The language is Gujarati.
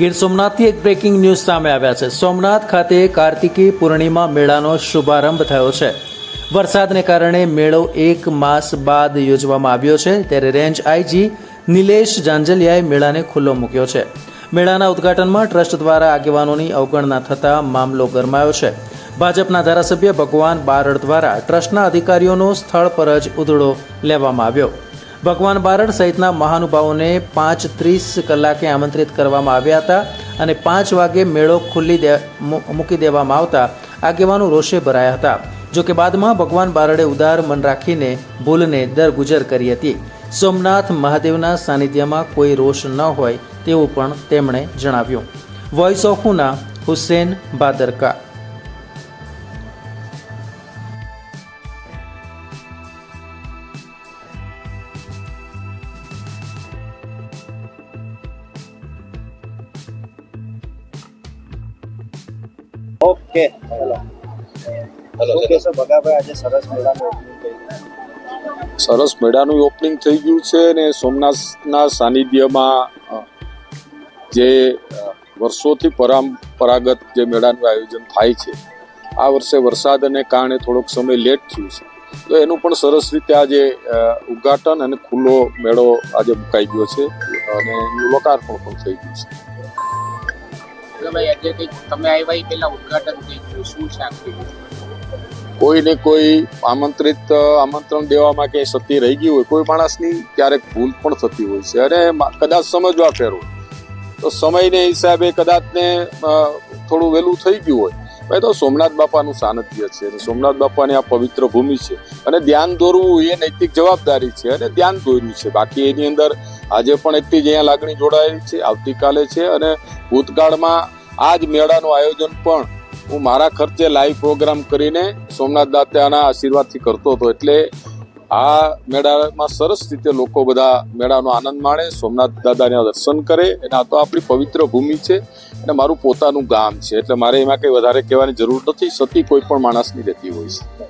ગીર સોમનાથથી એક બ્રેકિંગ ન્યૂઝ સામે આવ્યા છે. સોમનાથ ખાતે કાર્તિકી પૂર્ણિમા મેળાનો શુભારંભ થયો છે. વરસાદને કારણે મેળો એક માસ બાદ યોજવામાં આવ્યો છે. ત્યારે રેન્જ આઈજી નિલેશ જાંજલિયાએ મેળાને ખુલ્લો મૂક્યો છે. મેળાના ઉદ્ઘાટનમાં ટ્રસ્ટ દ્વારા આગેવાનોની અવગણના થતાં મામલો ગરમાયો છે. ભાજપના ધારાસભ્ય ભગવાન બારડ દ્વારા ટ્રસ્ટના અધિકારીઓનો સ્થળ પર જ ઉધડો લેવામાં આવ્યો. ભગવાન બારડ સહિતના મહાનુભાવોને પાંચ ત્રીસ કલાકે આમંત્રિત કરવામાં આવ્યા હતા અને પાંચ વાગે મેળો ખુલ્લી દે મૂકી દેવામાં આવતા આગેવાનો રોષે ભરાયા હતા. જો કે બાદમાં ભગવાન બારડે ઉદાર મન રાખીને ભૂલને દરગુજર કરી હતી. સોમનાથ મહાદેવના સાનિધ્યમાં કોઈ રોષ ન હોય તેવું પણ તેમણે જણાવ્યું. વોઇસ ઓફ હુના હુસેન ભાદરકા ઓકે. હેલો. શું કહેશો? ભગાભાઈ આજે સરસ મેળાનું સરસ મેળાનું ઓપનિંગ થઈ ગયું છે અને સોમનાથના સાનિધ્યમાં જે વર્ષોથી પરંપરાગત જે મેળાનું આયોજન થાય છે આ વર્ષે વરસાદને કારણે થોડોક સમય લેટ થયું છે. તો એનું પણ સરસ રીતે આજે ઉદ્ઘાટન અને ખુલ્લો મેળો આજે મુકાઈ ગયો છે અને એનું લોકાર્પણ પણ થઈ ગયું છે. ઉદઘાટન ગયું. શું કોઈને કોઈ આમંત્રિત આમંત્રણ દેવામાં કે સતી રહી ગઈ હોય, કોઈ માણસની ક્યારેક ભૂલ પણ થતી હોય છે. અને કદાચ સમજવા ફેર હોય. તો સમયને હિસાબે કદાચ ને થોડું વહેલું થઈ ગયું હોય. ભાઈ તો સોમનાથ બાપાનું સાનિધ્ય છે અને સોમનાથ બાપાની આ પવિત્ર ભૂમિ છે. અને ધ્યાન દોરવું એ નૈતિક જવાબદારી છે અને ધ્યાન દોર્યું છે. બાકી એની અંદર આજે પણ એટલી જ અહીંયા લાગણી જોડાયેલી છે, આવતીકાલે છે અને ભૂતકાળમાં આ જ મેળાનું આયોજન પણ હું મારા ખર્ચે લાઈવ પ્રોગ્રામ કરીને સોમનાથ દાતાના આશીર્વાદથી કરતો હતો. એટલે આ મેળામાં સરસ રીતે લોકો બધા મેળાનો આનંદ માણે, સોમનાથ દાદાના દર્શન કરે. અને આ તો આપણી પવિત્ર ભૂમિ છે અને મારું પોતાનું ગામ છે. એટલે મારે એમાં કંઈ વધારે કહેવાની જરૂર નથી. સતી કોઈ પણ માણસની રહેતી હોય છે.